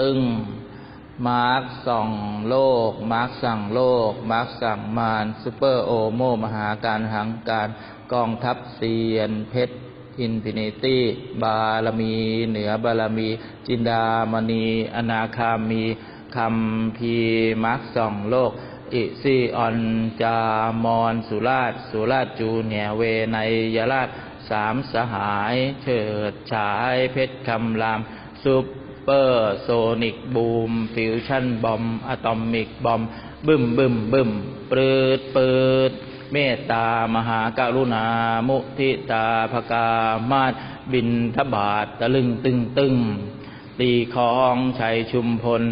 ตึง มาร์คส่องโลก มาร์คสั่งโลก มาร์คสั่งมารซูเปอร์โอโมมหาการหังการกองทัพเซียนเพชรอินฟินิตี้ บารมี เหนือบารมี จินดามณี อนาคามีคำพีมาร์คส่องโลก อิซีออนจามอนสุราช สุราชจูเนียเวไนยราชสามสหาย เฉิดฉายเพชรคำรามซุป เปอร์โซนิกบูม ฟิวชั่นบอมอะตอมิกบอม บึมบึมบึมปืดปืดเมตตามหากรุณา มุทิตาภกามาศบินทบาทตะลึงตึงตึงตีของชัยชุมพล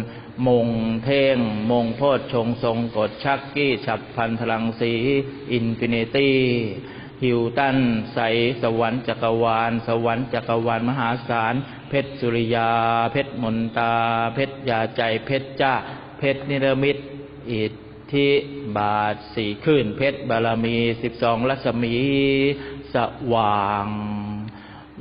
มงเท่ง มงโพชงทรงกฎชักกี้ ฉับพันพลังสี อินฟินิตี้ ฮิวตันใสสวรรค์จักรวาล สวรรค์จักรวาลมหาศาล เพชรสุริยา เพชรมนตา เพชรยาใจ เพชรจ้า เพชรนิรมิตอิทธิบาทสี่ขึ้น เพชรบารมีสิบสองรัศมีสว่าง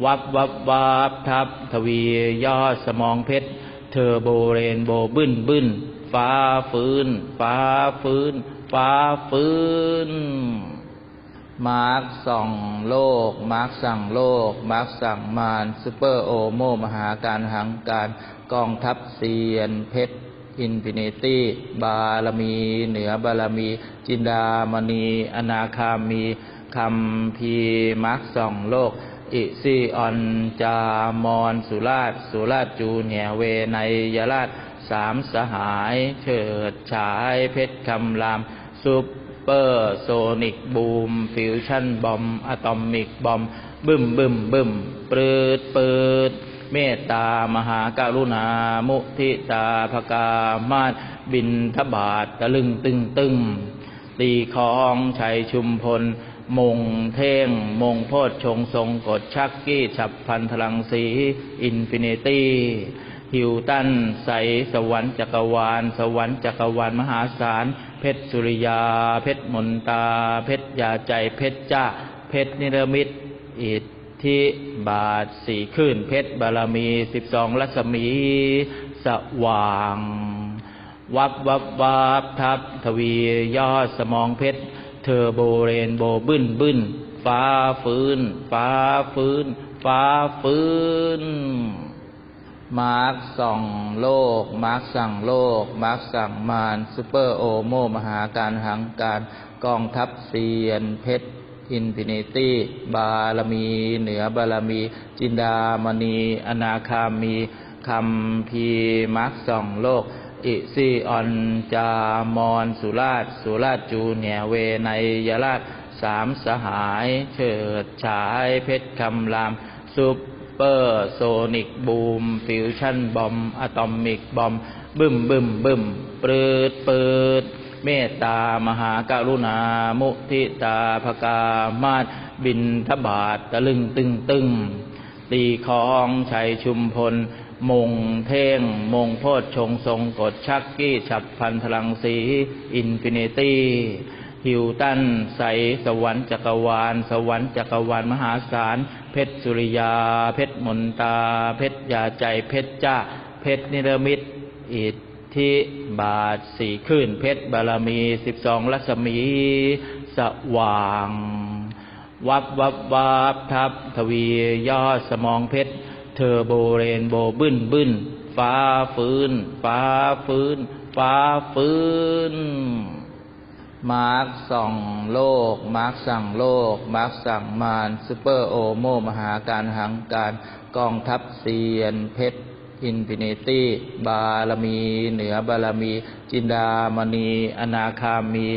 วับวับวับทับทวียอดสมองเพชร เทอร์โบเรนโบบึ้นบึ้นฟ้าฟื้น ฟ้าฟื้น ฟ้าฟื้น มาร์คส่องโลก มาร์คสั่งโลก มาร์คสั่งมารซูเปอร์โอโมมหาการหังการกองทัพเซียนเพชรอินฟินิตี้ บารมี เหนือบารมี จินดามณี อนาคามีคำพีมาร์คส่องโลก อิซีออนจามอนสุราช สุราชจูเนียเวไนยราชสามสหาย เฉิดฉายเพชรคำรามซุป เปอร์โซนิกบูม ฟิวชั่นบอมอะตอมิกบอม บึมบึมบึมปืดปืดเมตตามหากรุณา มุทิตาภกามาศบินทบาทตะลึงตึงตึงตีของชัยชุมพล มงเท่ง มงโพชงทรงกฎชักกี้ ฉับพันพลังสี อินฟินิตี้ ฮิวตันใสสวรรค์จักรวาล สวรรค์จักรวาลมหาศาล เพชรสุริยา เพชรมนตา เพชรยาใจ เพชรจ้า เพชรนิรมิตอิทธิบาทสี่ขึ้น เพชรบารมีสิบสองรัศมีสว่าง วับวับวับทับทวียอดสมองเพชรเทอร์โบเรนโบบึ้นบึ้นฟ้าฟื้น ฟ้าฟื้น ฟ้าฟื้น มาร์คส่องโลก มาร์คสั่งโลก มาร์คสั่งมารซูเปอร์โอโมมหาการหังการกองทัพเซียนเพชรอินฟินิตี้ บารมี เหนือบารมี จินดามณี อนาคามีคำพีมาร์คส่องโลก อิซีออนจามอนสุราช สุราชจูเนียเวไนยราชสามสหาย เฉิดฉายเพชรคำรามซุป เปอร์โซนิกบูม ฟิวชั่นบอมอะตอมิกบอม บึมบึมบึมปืดปืดเมตตามหากรุณา มุทิตาภกามาศบินทบาทตะลึงตึงตึงตีของชัยชุมพล มงเท่ง มงโพชฌงทรงกฎชักกี้ ฉับพันพลังสี อินฟินิตี้ ฮิวตันใสสวรรค์จักรวาล สวรรค์จักรวาลมหาศาล เพชรสุริยา เพชรมนตา เพชรยาใจเพชรจ้า เพชรนิรมิตอิทธิบาทสี่ขึ้น เพชรบารมีสิบสองรัศมีสว่าง วับวับวับทับทวียอดสมองเพชรเทอโบเรนโบบึ้นบึ้นฟ้าฟื้น ฟ้าฟื้น ฟ้าฟื้น มาร์คส่องโลก มาร์คสั่งโลก มาร์คสั่งมารซูเปอร์โอโมมหาการหังการกองทัพเซียนเพชรอินฟินิตี้ บารมี เหนือบารมี จินดามณี อนาคามี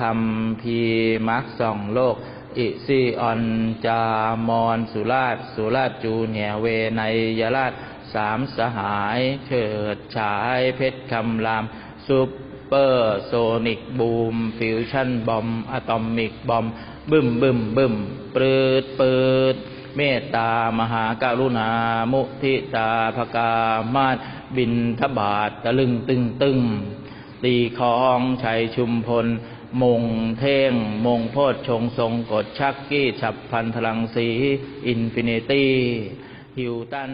คำพีมาร์คส่องโลก อิซีออนจามอนสุราช สุราชจูเนียเวไนยราชสามสหายเฉิดฉายเพชรคำรามซุป เปอร์โซนิกบูม ฟิวชั่นบอมอะตอมิกบอม บึมบึมบึมปืดปืดเมตตามหากรุณา มุทิตาภกามาศบินทบาทตะลึงตึงตึงตีของชัยชุมพล มงเท่ง มงโพชฌงทรงกฎชักกี้ ฉับพันพลังสี อินฟินิตี้ ฮิวตัน